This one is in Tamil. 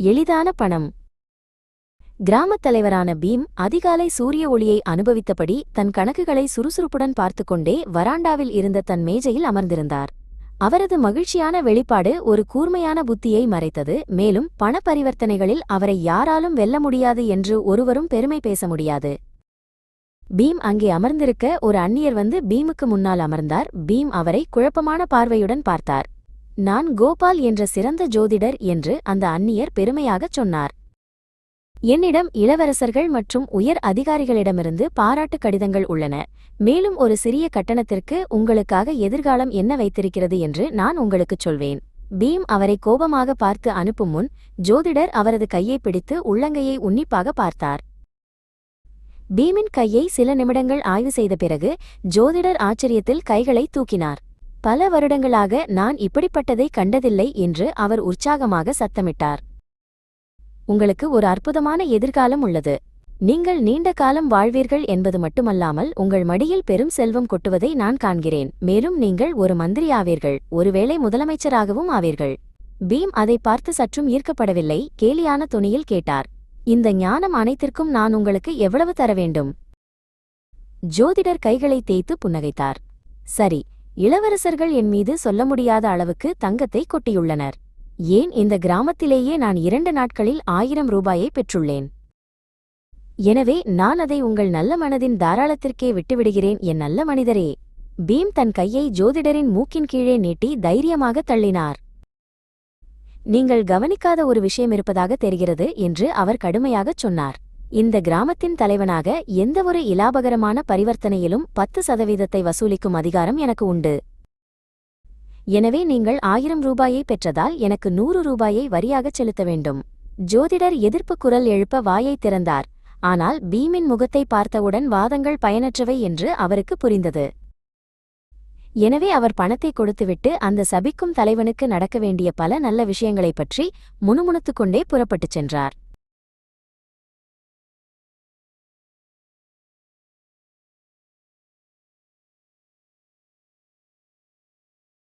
எளிதான பணம். கிராமத் தலைவரான பீம் அதிகாலை சூரிய ஒளியை அனுபவித்தபடி தன் கணக்குகளை சுறுசுறுப்புடன் பார்த்துக்கொண்டே வராண்டாவில் இருந்த தன் மேஜையில் அமர்ந்திருந்தார். அவரது மகிழ்ச்சியான வெளிப்பாடு ஒரு கூர்மையான புத்தியை மறைத்தது மேலும் பண பரிவர்த்தனைகளில் அவரை யாராலும் வெல்ல முடியாது என்று ஒருவரும் பெருமை பேச முடியாது. பீம் அங்கே அமர்ந்திருக்க ஒரு அந்நியர் வந்து பீமுக்கு முன்னால் அமர்ந்தார். பீம் அவரை குழப்பமான பார்வையுடன் பார்த்தார். நான் கோபால் என்ற சிறந்த ஜோதிடர் என்று அந்த அந்நியர் பெருமையாகச் சொன்னார். என்னிடம் இளவரசர்கள் மற்றும் உயர் அதிகாரிகளிடமிருந்து பாராட்டுக் கடிதங்கள் உள்ளன. மேலும் ஒரு சிறிய கட்டணத்திற்கு உங்களுக்காக எதிர்காலம் என்ன வைத்திருக்கிறது என்று நான் உங்களுக்குச் சொல்வேன். பீம் அவரை கோபமாக பார்த்து அனுப்பும் முன் ஜோதிடர் அவரது கையை பிடித்து உள்ளங்கையை உன்னிப்பாக பார்த்தார். பீமின் கையை சில நிமிடங்கள் ஆய்வு செய்த பிறகு ஜோதிடர் ஆச்சரியத்தில் கைகளை தூக்கினார். பல வருடங்களாக நான் இப்படிப்பட்டதை கண்டதில்லை என்று அவர் உற்சாகமாக சத்தமிட்டார். உங்களுக்கு ஒரு அற்புதமான எதிர்காலம் உள்ளது. நீங்கள் நீண்ட காலம் வாழ்வீர்கள் என்பது மட்டுமல்லாமல் உங்கள் மடியில் பெரும் செல்வம் கொட்டுவதை நான் காண்கிறேன். மேலும் நீங்கள் ஒரு மந்திரி ஆவீர்கள். ஒருவேளை முதலமைச்சராகவும் ஆவீர்கள். பீம் அதை பார்த்து சற்றும் ஈர்க்கப்படவில்லை. கேலியான துணியில் கேட்டார். இந்த ஞானம் அனைத்திற்கும் நான் உங்களுக்கு எவ்வளவு தர வேண்டும்? ஜோதிடர் கைகளை தேய்த்து புன்னகைத்தார். சரி இளவரசர்கள் என் மீது சொல்ல முடியாத அளவுக்கு தங்கத்தை கொட்டியுள்ளனர். ஏன் இந்த கிராமத்திலேயே நான் இரண்டு நாட்களில் ஆயிரம் ரூபாயை பெற்றுள்ளேன்? எனவே நான் அதை உங்கள் நல்ல மனதின் தாராளத்திற்கே விட்டுவிடுகிறேன் என் நல்ல மனிதரே. பீம் தன் கையை ஜோதிடரின் மூக்கின் கீழே நீட்டி தைரியமாக தள்ளினார். நீங்கள் கவனிக்காத ஒரு விஷயம் இருப்பதாக தெரிகிறது என்று அவர் கடுமையாகச் சொன்னார். இந்த கிராமத்தின் தலைவனாக எந்தவொரு இலாபகரமான பரிவர்த்தனையிலும் பத்து சதவீதத்தை வசூலிக்கும் அதிகாரம் எனக்கு உண்டு. எனவே நீங்கள் ஆயிரம் ரூபாயை பெற்றதால் எனக்கு நூறு ரூபாயை வரியாகச் செலுத்த வேண்டும். ஜோதிடர் எதிர்ப்பு குரல் எழுப்ப வாயை திறந்தார். ஆனால் பீமின் முகத்தை பார்த்தவுடன் வாதங்கள் பயனற்றவை என்று அவருக்கு புரிந்தது. எனவே அவர் பணத்தை கொடுத்துவிட்டு அந்த சபிக்கும் தலைவனுக்கு நடக்க வேண்டிய பல நல்ல விஷயங்களைப் பற்றி முணுமுணுத்துக்கொண்டே புறப்பட்டுச் சென்றார்.